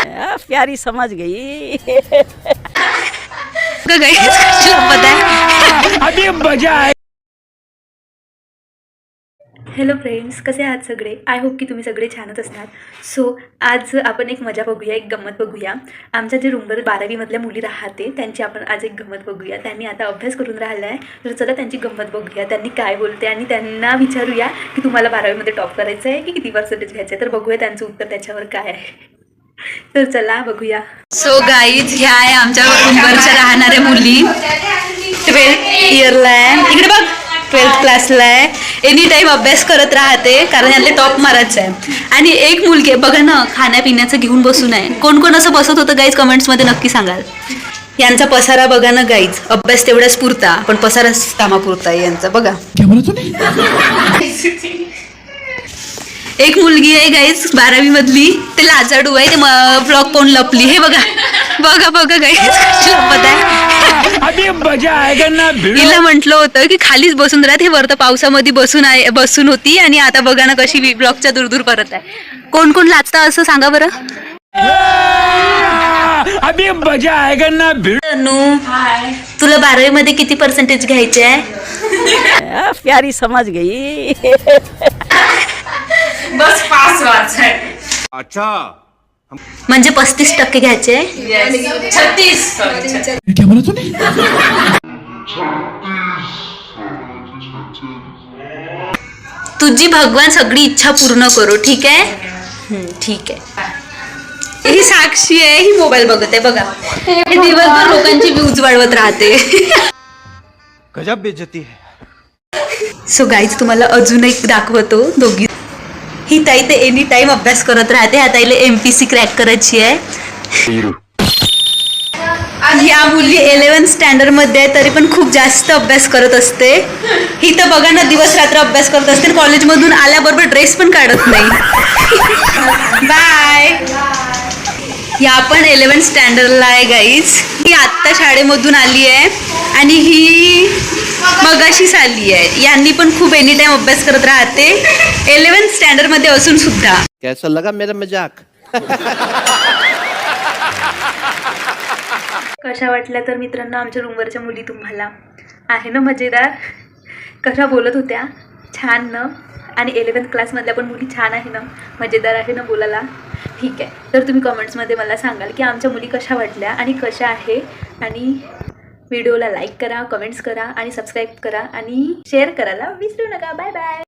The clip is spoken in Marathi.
आ, प्यारी समझ गई। है। हॅलो फ्रेंड्स कसे आहात सगळे? आय होप की तुम्ही सगळे छानच असणार. सो आज आपण एक मजा बघूया एक गंमत बघूया. आमच्या जे रूमवर बारावीमधल्या मुली राहते त्यांची आपण आज एक गंमत बघूया. त्यांनी आता अभ्यास करून राहिला आहे तर चला त्यांची गंमत बघूया. त्यांनी काय बोलते आणि त्यांना विचारूया की तुम्हाला बारावीमध्ये टॉप करायचं आहे की किती पर्सेंटेज घ्यायचं आहे तर बघूया त्यांचं उत्तर त्याच्यावर काय आहे. तर चला बघूया. सो गाईज ह्या आहे आमच्या रूमवरच्या राहणाऱ्या मुली. ट्वेल्थ इयरला आहे. इकडे बघ ट्वेल्थ क्लासला आहे. एनी टाईम अभ्यास करत राहते कारण यांना टॉप मारायचं आहे. आणि एक मुलगी आहे, बघा ना खाण्यापिण्याचं घेऊन बसून आहे. कोण कोण असं बसत होतं गाईज कमेंट्समध्ये नक्की सांगाल. यांचा पसारा बघा ना गाईज अभ्यास तेवढाच पुरता पण पसाराच कामापुरता आहे यांचा बघा. एक मुलगी आहे गाईज बारावी मधली ते लाजाडू आहे ते ब्लॉग कोण लपली. हे बघा. बघा बघा गाईज लपत आहे. अभी मजा आएगा ना भिड़ो. तिला म्हटलं होतं की खालीच बसून राहत हे वरत पावसामध्ये बसून आहे बसून होती आणि आता बघा ना कशी ब्लॉकच्या दूर दूर करत आहे. कोण कोण लाचता असं सांगा बरं? अभी मजा आएगा ना भिड़ो. अनु तुला बारावी मध्ये किती पर्सेंटेज घ्यायचे आहे? प्यारी समझ गई. म्हणजे पस्तीस टक्के घ्यायचे. आहे क्या बोला तूने तुझी भगवान सगळी इच्छा पूर्ण करो ठीक आहे? हम्म, ठीक आहे. ही साक्षी आहे ही मोबाईल बघत आहे बघा. हे दिवसभर लोकांची व्ह्यूज वाढवत राहते. गजब बेइज्जती है सो गाईज तुम्हाला अजून एक दाखवतो. दोघी ही ताई ते एनी टाइम अभ्यास करत राहते. ह्या ताईला एम पी सी क्रॅक करायची आहे. ह्या मुली इलेव्हन्थ स्टँडर्डमध्ये आहे तरी पण खूप जास्त अभ्यास करत असते. ही तर बघा ना दिवस रात्र अभ्यास करत असते कॉलेजमधून आल्याबरोबर ड्रेस पण काढत नाही. बाय या पण इलेव्हन्थ स्टँडर्डला आहे गाईज ही आत्ता शाळेमधून आली आहे. आणि ही मगाशीच आली आहे. यांनी पण खूप एनी टाइम अभ्यास करत राहते. इलेव्हन्थ स्टँडर्डमध्ये असून सुद्धा. कैसा लगा मेरा मजाक? कशा वाटल्या तर मित्रांनो आमच्या रूमवरच्या मुली तुम्हाला? आहे ना मजेदार? कशा बोलत होत्या? छान न? आणि इलेवन्थ क्लासमधल्या पण मुली छान आहे ना? मजेदार आहे ना बोलायला? ठीक आहे. तर तुम्ही कमेंट्समध्ये मला सांगाल की आमच्या मुली कशा वाटल्या आणि कशा आहे? आणि व्हिडिओला लाईक करा कमेंट्स करा आणि सबस्क्राईब करा आणि शेअर करायला विसरू नका. Bye bye.